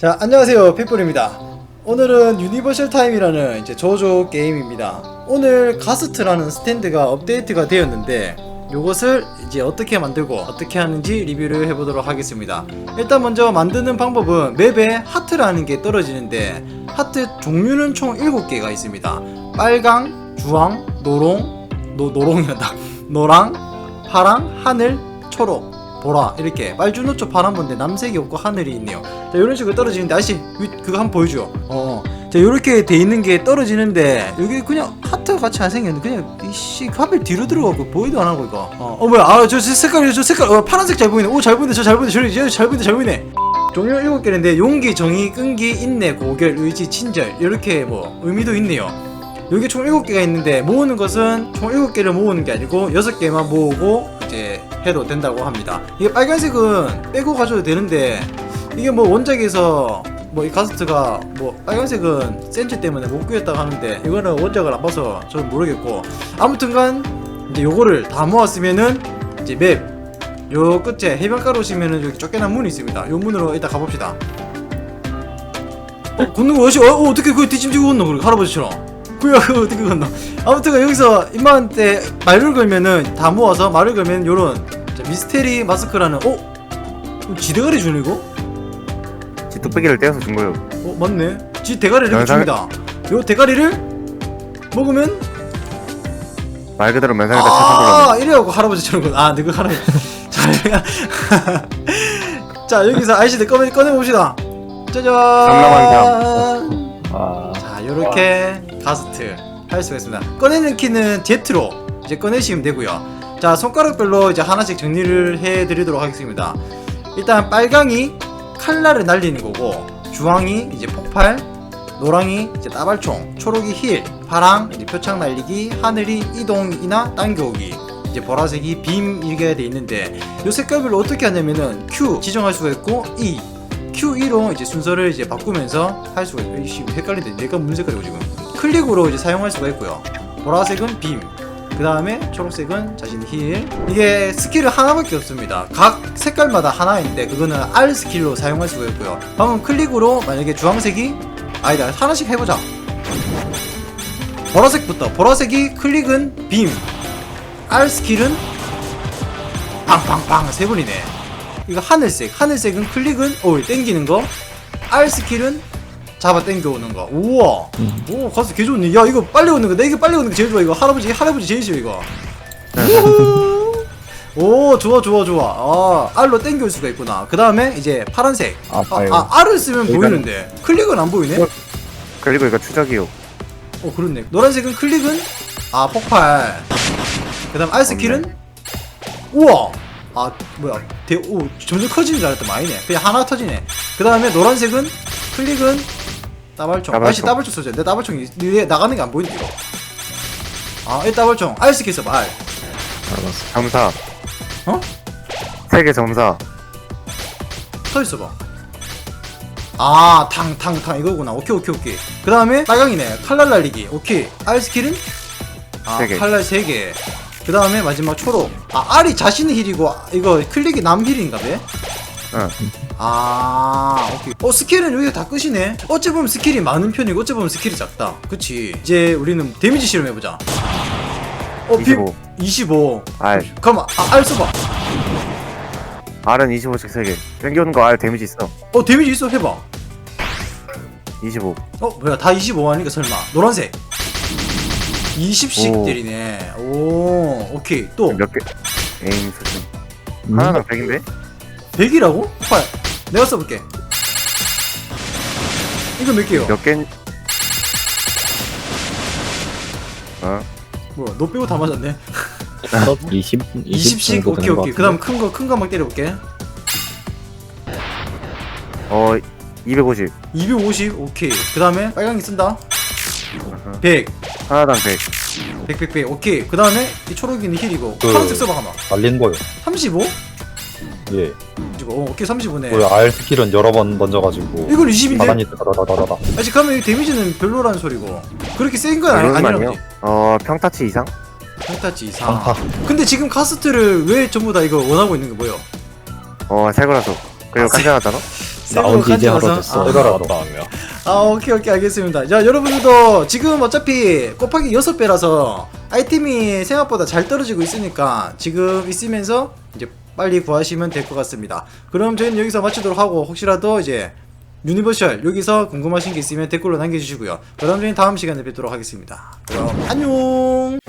자 안녕하세요 핏불입니다. 오늘은 유니버셜 타임이라는 이제 조조 게임입니다. 오늘 가스트라는 스탠드가 업데이트가 되었는데 이것을 이제 어떻게 만들고 어떻게 하는지 리뷰를 해보도록 하겠습니다. 일단 먼저 만드는 방법은 맵에 하트라는 게 떨어지는데 하트 종류는 총 7개가 있습니다. 빨강, 주황, 노롱, 노, 노롱이었다. 노랑, 파랑, 하늘, 초록 보라 이렇게 빨주노초 파란본데 남색이 없고 하늘이 있네요. 자 이런 식으로 떨어지는데 아저씨 위- 그거 한번 보여줘. 어. 자 이렇게 돼 있는 게 떨어지는데 여기 그냥 하트 같이 안 생겼는데 그냥 이씨 그 하필 뒤로 들어가고 보이도 안 하고 이거. 어, 어 뭐야? 아저 색깔 저 색깔 어, 파란색 잘 보이네. 오 잘 보이네. 저 잘 보이네. 저리 저잘 보이네 잘 보이네. 종류 7개인데 용기 정의 끈기 인내 고결 의지 친절. 이렇게 뭐 의미도 있네요. 여기 총 7개가 있는데 모으는 것은 총 7개를 모으는 게 아니고 6개만 모으고 이제 해도 된다고 합니다. 이게 빨간색은 빼고 가져도 되는데 이게 뭐 원작에서 뭐 이 가스트가 뭐 빨간색은 센치 때문에 못 구했다고 하는데 이거는 원작을 안 봐서 저는 모르겠고 아무튼간 이제 요거를 다 모았으면은 이제 맵 요 끝에 해변가로 오시면은 여기 쫓겨난 문이 있습니다. 요 문으로 일단 가봅시다. 어, 걷는 거 어시 어, 어 어떻게 그걸 뒤짐지고 걷노 그래 할아버지처럼 그거 어떻게 건너? 아무튼 여기서 임마한테 말을 걸면은 다 모아서 말을 걸면 요런 자, 미스테리 마스크라는 어? 이거 지대가리 주네 이거? 지 뚝배기를 떼어서 준 거예요. 어 맞네. 지 대가리를 이렇게 줍니다. 요 대가리를 먹으면 말 그대로 면상에다 채팅 아 이래갖고 할아버지처럼 건- 아 너그 할아버지. 자, 자 여기서 아이씨들 꺼내, 꺼내 봅시다. 짜잔. 상남한 아, 자 요렇게 가스트 할 수가 있습니다. 꺼내는 키는 Z로 이제 꺼내시면 되고요. 자 손가락별로 이제 하나씩 정리를 해 드리도록 하겠습니다. 일단 빨강이 칼날을 날리는 거고 주황이 이제 폭발 노랑이 이제 따발총 초록이 힐 파랑 이제 표창 날리기 하늘이 이동이나 당겨오기 이제 보라색이 빔 이렇게 돼 있는데 요 색깔별로 어떻게 하냐면은 Q 지정할 수가 있고 E Q2로 이제 순서를 이제 바꾸면서 할 수가 있고 헷갈린데 내가 무슨 색깔이고 지금 클릭으로 이제 사용할 수가 있고요. 보라색은 빔 그 다음에 초록색은 자신 힐. 이게 스킬은 하나밖에 없습니다. 각 색깔마다 하나 있는데 그거는 R 스킬로 사용할 수가 있고요. 방금 클릭으로 만약에 주황색이 아니다 하나씩 해보자. 보라색부터. 보라색이 클릭은 빔. R 스킬은 팡팡팡 세 번이네. 이거 하늘색. 하늘색은 클릭은 오 땡기는 거. R 스킬은 잡아 땡겨오는 거. 우와. 음. 오 가스 개 좋네. 야 이거 빨리 오는 거나 이거 빨리 오는 거 제일 좋아 이거. 할아버지 할아버지 제일 싫어 이거. 우후. 오 좋아 좋아 좋아. 아 R로 땡겨올 수가 있구나. 그 다음에 이제 파란색. 아, 아. 아 R을 쓰면 이거는- 보이는데. 클릭은 안 보이네? 그리고 이거 추적이요. 어 그렇네. 노란색은 클릭은? 아 폭발. 그 다음 R 스킬은? 우와. 아 뭐야. 대, 오 점점 커지는 줄 알았더니 아니네. 그냥 하나 터지네. 그 다음에 노란색은? 클릭은 따발총. 따발총. 다시 따발총 써줘 내 따발총이 위에 나가는 게 안 보이는데 이거. 아 이 따발총. R 스킬 써봐. R 알았어. 점사. 어? 세계 점사. 서 있어 봐. 아 탕 탕 탕. 이거구나. 오케이 오케이 오케이. 그 다음에 빨강이네. 칼날 날리기. 오케이. R 스킬은? 아 세 개. 칼날 3개. 그 다음에 마지막 초록. 아 R이 자신의 힐이고 이거 클릭이 남 힐인가 봐 응. 아 오케이 어 스킬은 여기가 다 끝이네 어찌 보면 스킬이 많은 편이고 어찌 보면 스킬이 작다 그치 이제 우리는 데미지 실험해보자 어, 비- 25. 25 R. 잠깐만 아, R 써봐 R은 25씩 세개 땡겨오는 거 R 데미지 있어. 어 데미지 있어 해봐 25. 어 뭐야 다 25 아니까 설마 노란색 20씩 오. 때리네 오 오케이 또 몇 개? 에임 수준. 음. 하나당 100인데? 100이라고? 헐 내가 써볼게 이거 몇 개요? 몇 개? 어? 뭐야 너 빼고 다 맞았네 20, 20 20씩 정도 오케이 되는 것 오케이 그 다음 같은데? 큰 거 큰거 한번 때려볼게 어, 250. 250 오케이 그 다음에 빨강이 쓴다 어허. 100 하나당 100. 100 100 100 오케이 그 다음에 이 초록이는 힐이고 그- 파란색 써봐 하나 날린 거요. 35? 예. 이거 어, 오케이 35네 그 R 스킬은 여러 번 던져가지고 이건 20인데? 바다니 다다다다다. 아직 이 데미지는 별로라는 소리고 그렇게 센 건 아니, 아니라고. 어, 평타치 이상? 평타치 이상 강타. 근데 지금 카스트를 왜 전부 다 이거 원하고 있는 게 뭐예요? 어, 새 거라서. 그리고 아, 새- 깐장하잖아? 새로 나온 지 이제 하루 됐어. 아, 이거라 왔다며. 아 오케이 오케이 알겠습니다 자 여러분들도 지금 어차피 곱하기 6배라서 아이템이 생각보다 잘 떨어지고 있으니까 지금 있으면서 이제 빨리 구하시면 될 것 같습니다. 그럼 저희는 여기서 마치도록 하고 혹시라도 이제 유니버셜 여기서 궁금하신 게 있으면 댓글로 남겨주시고요. 그럼 저희는 다음 시간에 뵙도록 하겠습니다. 그럼 안녕